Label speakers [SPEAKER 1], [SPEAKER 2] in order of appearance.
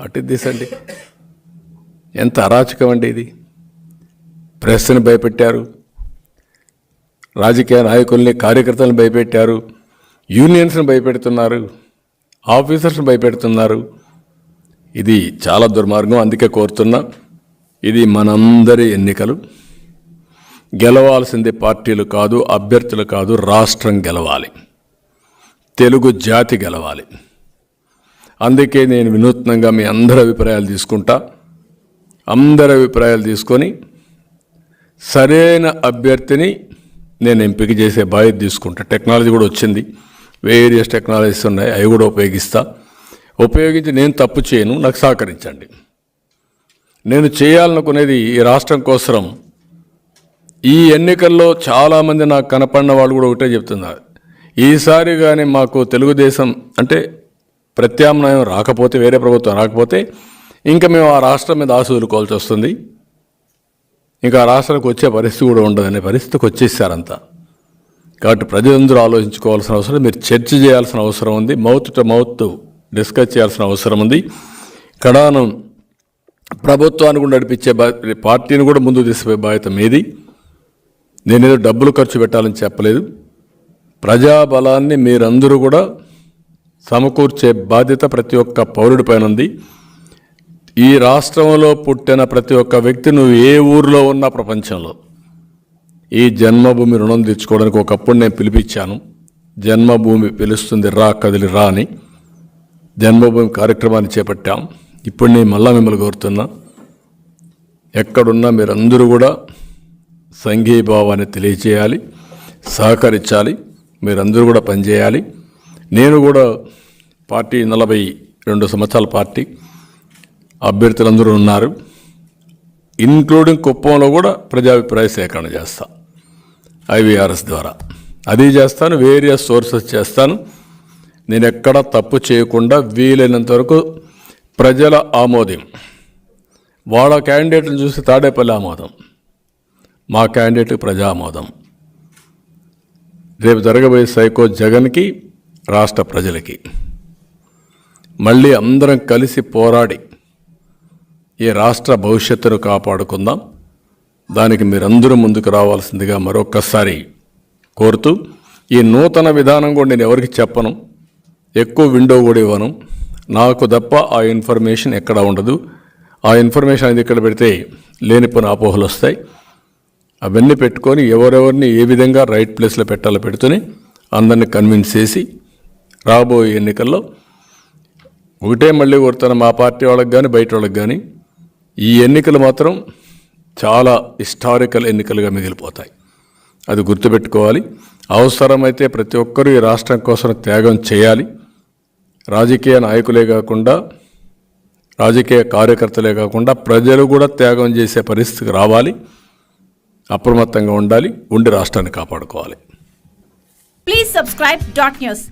[SPEAKER 1] అటు దిశండి ఎంత అరాచకం అండి ఇది. ప్రెస్ని భయపెట్టారు. రాజకీయ నాయకుల్ని కార్యకర్తలను భయపెట్టారు. యూనియన్స్ని భయపెడుతున్నారు. ఆఫీసర్స్ని భయపెడుతున్నారు. ఇది చాలా దుర్మార్గం అందుకే కోరుతున్నా. ఇది మనందరి ఎన్నికలు. గెలవాల్సింది పార్టీలు కాదు అభ్యర్థులు కాదు రాష్ట్రం గెలవాలి. తెలుగు జాతి గెలవాలి. అందుకే నేను వినూత్నంగా మీ అందరి అభిప్రాయాలు తీసుకుంటా. అందరి అభిప్రాయాలు తీసుకొని సరైన అభ్యర్థిని నేను ఎంపిక చేసే బాధ్యత తీసుకుంటా. టెక్నాలజీ కూడా వచ్చింది. వేరియస్ టెక్నాలజీస్ ఉన్నాయి. అవి కూడా ఉపయోగిస్తా. ఉపయోగించి నేను తప్పు చేయను. నాకు సహకరించండి. నేను చేయాలనుకునేది ఈ రాష్ట్రం కోసం ఈ ఎన్నికల్లో చాలామంది నాకు కనపడిన వాళ్ళు కూడా ఒకటే చెప్తున్నారు. ఈసారి కానీ మాకు తెలుగుదేశం అంటే ప్రత్యామ్నాయం రాకపోతే వేరే ప్రభుత్వం రాకపోతే ఇంకా మేము ఆ రాష్ట్రం మీద ఆశ వదులుకోవాల్సి వస్తుంది. ఇంకా ఆ రాష్ట్రానికి వచ్చే పరిస్థితి కూడా ఉండదనే పరిస్థితికి వచ్చేసారంతా. కాబట్టి ప్రజలందరూ ఆలోచించుకోవాల్సిన అవసరం మీరు చర్చ చేయాల్సిన అవసరం ఉంది మౌత్ టు మౌత్ డిస్కస్ చేయాల్సిన అవసరం ఉంది. కడానం ప్రభుత్వాన్ని కూడా నడిపించే పార్టీని కూడా ముందుకు తీసుకుపోయే బాధ్యత మీది. నేనేదో డబ్బులు ఖర్చు పెట్టాలని చెప్పలేదు. ప్రజాబలాన్ని మీరందరూ కూడా సమకూర్చే బాధ్యత ప్రతి ఒక్క పౌరుడిపైన ఉంది. ఈ రాష్ట్రంలో పుట్టిన ప్రతి ఒక్క వ్యక్తి నువ్వు ఏ ఊరిలో ఉన్నా ప్రపంచంలో. ఈ జన్మభూమి రుణం తెచ్చుకోవడానికి ఒకప్పుడు నేను పిలిపించాను. జన్మభూమి పిలుస్తుంది రా కదిలి రా అని. జన్మభూమి కార్యక్రమాన్ని చేపట్టాం. ఇప్పుడు నేను మళ్ళా మిమ్మల్ని కోరుతున్నా. ఎక్కడున్నా మీరందరూ కూడా సంఘీభావాన్ని తెలియచేయాలి సహకరించాలి మీరందరూ కూడా పనిచేయాలి. నేను కూడా పార్టీ నలభై రెండు సంవత్సరాల పార్టీ అభ్యర్థులందరూ ఉన్నారు. ఇంక్లూడింగ్ కుప్పంలో కూడా ప్రజాభిప్రాయ సేకరణ చేస్తా. ఐవీఆర్ఎస్ ద్వారా. అది చేస్తాను వేరియస్ సోర్సెస్ చేస్తాను. నేను ఎక్కడ తప్పు చేయకుండా వీలైనంత వరకు ప్రజల ఆమోదం. వాళ్ళ క్యాండిడేట్ని చూసి తాడేపల్లి ఆమోదం. మా క్యాండిడేట్ ప్రజా ఆమోదం రేపు జరగబోయే సైకో జగన్కి రాష్ట్ర ప్రజలకి. మళ్ళీ అందరం కలిసి పోరాడి ఈ రాష్ట్ర భవిష్యత్తును కాపాడుకుందాం. దానికి మీరందరూ ముందుకు రావాల్సిందిగా మరొక్కసారి కోరుతూ ఈ నూతన విధానం కూడా నేను ఎవరికి చెప్పను ఎక్కువ విండో కూడా ఇవ్వను. నాకు తప్ప ఆ ఇన్ఫర్మేషన్ ఎక్కడ ఉండదు. ఆ ఇన్ఫర్మేషన్ అనేది ఇక్కడ పెడితే లేనిపోయిన అపోహలు వస్తాయి. అవన్నీ పెట్టుకొని ఎవరెవరిని ఏ విధంగా రైట్ ప్లేస్లో పెట్టాలో పెడుతూనే అందరిని కన్విన్స్ చేసి రాబోయే ఎన్నికల్లో ఒకటే మళ్ళీ కోరుతాను మా పార్టీ వాళ్ళకి కానీ బయట వాళ్ళకి కానీ ఈ ఎన్నికలు మాత్రం చాలా హిస్టారికల్ ఎన్నికలుగా మిగిలిపోతాయి. అది గుర్తుపెట్టుకోవాలి. అవసరమైతే ప్రతి ఒక్కరూ ఈ రాష్ట్రం కోసం త్యాగం చేయాలి. రాజకీయ నాయకులే కాకుండా రాజకీయ కార్యకర్తలే కాకుండా ప్రజలు కూడా త్యాగం చేసే పరిస్థితికి రావాలి. అప్రమత్తంగా ఉండాలి. ఉండి రాష్ట్రాన్ని కాపాడుకోవాలి.
[SPEAKER 2] Please subscribe dot news